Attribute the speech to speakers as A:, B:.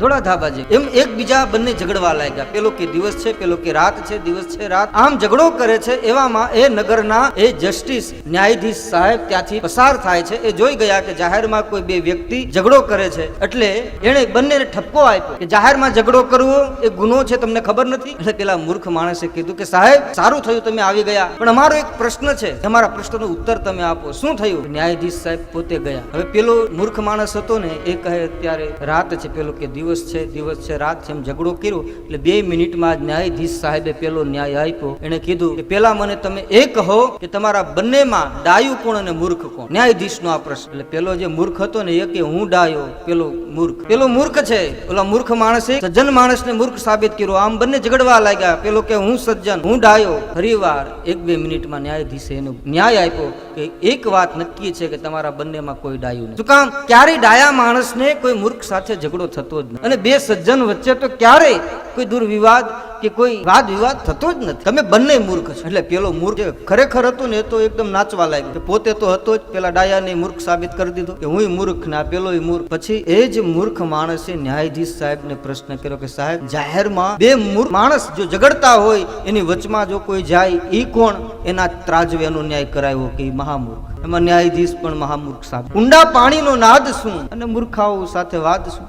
A: થોડા ધાબાજી એમ એકબીજા બંને ઝઘડવા લાગ્યા. પેલો કે દિવસ છે, પેલો કે રાત છે, દિવસ છે, રાત. આમ ઝઘડો કરે છે, એવામાં એ નગરના એ જસ્ટિસ, ન્યાયાધીશ સાહેબ ત્યાંથી પસાર થાય છે. એ જોઈ ગયા કે જાહેરમાં કોઈ બે વ્યક્તિ ઝઘડો કરે છે. એટલે એણે બંનેને ઠપકો આપ્યો કે જાહેરમાં ઝઘડો કરવો એ ગુનો છે, તમને ખબર નથી? એટલે પેલા મૂર્ખ માણસે કીધું કે, સાહેબ, સારું થયું તમે આવી ગયા. પણ અમારો એક પ્રશ્ન છે. તમારા પ્રશ્નનો ઉત્તર તમે આપો. શું થયું? ન્યાયાધીશ સાહેબ પોતે ગયા. હવે પેલો મૂર્ખ માણસ હતો ને, એ કહે ત્યારે રાત છે. પેલો કે, દિવસ છે, દિવસ છે, રાત છે, એમ ઝઘડો કર્યો. એટલે બે મિનિટમાં જ ન્યાયાધીશ સાહેબે પેલો ન્યાય આપ્યો. એને કીધું કે પેલા મને તમે એ કહો કે તમારા બંનેમાં ડાયું કોણ અને મૂર્ખ કોણ? ન્યાયાધીશનો આ પ્રશ્ન. એટલે પેલો જે મૂર્ખ હતો ને, એ કે હું ડાયો, પેલો મૂર્ખ. પેલો મૂર્ખ છે. ઓલા મૂર્ખ માણસે સજ્જન માણસને મૂર્ખ સાબિત કર્યો. આમ બંને ઝઘડવા લાગ્યા. પેલો કે હું સજ્જન, હું ડાયો. ફરીવાર એક બે મિનિટમાં ન્યાયાધીશે એનો ન્યાય આપ્યો કે એક વાત નક્કી છે કે તમારા બંનેમાં કોઈ ડાયું નથી. શું કામ? ક્યારેય ડાયા માણસને કોઈ મૂર્ખ સાથે ઝઘડો થતો જ અને બે સજ્જન વચ્ચે તો ક્યારેય કોઈ દુર્વિવાદ કે કોઈ વાદ વિવાદ થતો જ નથી. તમે બંને મૂર્ખ છો. એટલે પેલો મૂર્ખ ખરેખર હતો ને એ તો એકદમ નાચવા લાગ્યો. પોતે તો હતો જ. પેલા ડાયાને મૂર્ખ સાબિત કરી દીધો. કે હું મૂર્ખ ના પેલો મૂર્ખ. પછી એ જ મૂર્ખ માણસે ન્યાયાધીશ સાહેબને પ્રશ્ન કર્યો કે સાહેબ, જાહેરમાં બે મૂર્ખ માણસ જો ઝઘડતા હોય, એની વચમાં જો કોઈ જાય એ કોણ? એના ત્રાજવે એનો ન્યાય કરાયો કે મહામૂર્ખ. એમાં ન્યાયાધીશ પણ મહામૂર્ખ સાહેબ. ઊંડા પાણીનો નાદ શું? અને મૂર્ખાઓ સાથે વાદ શું?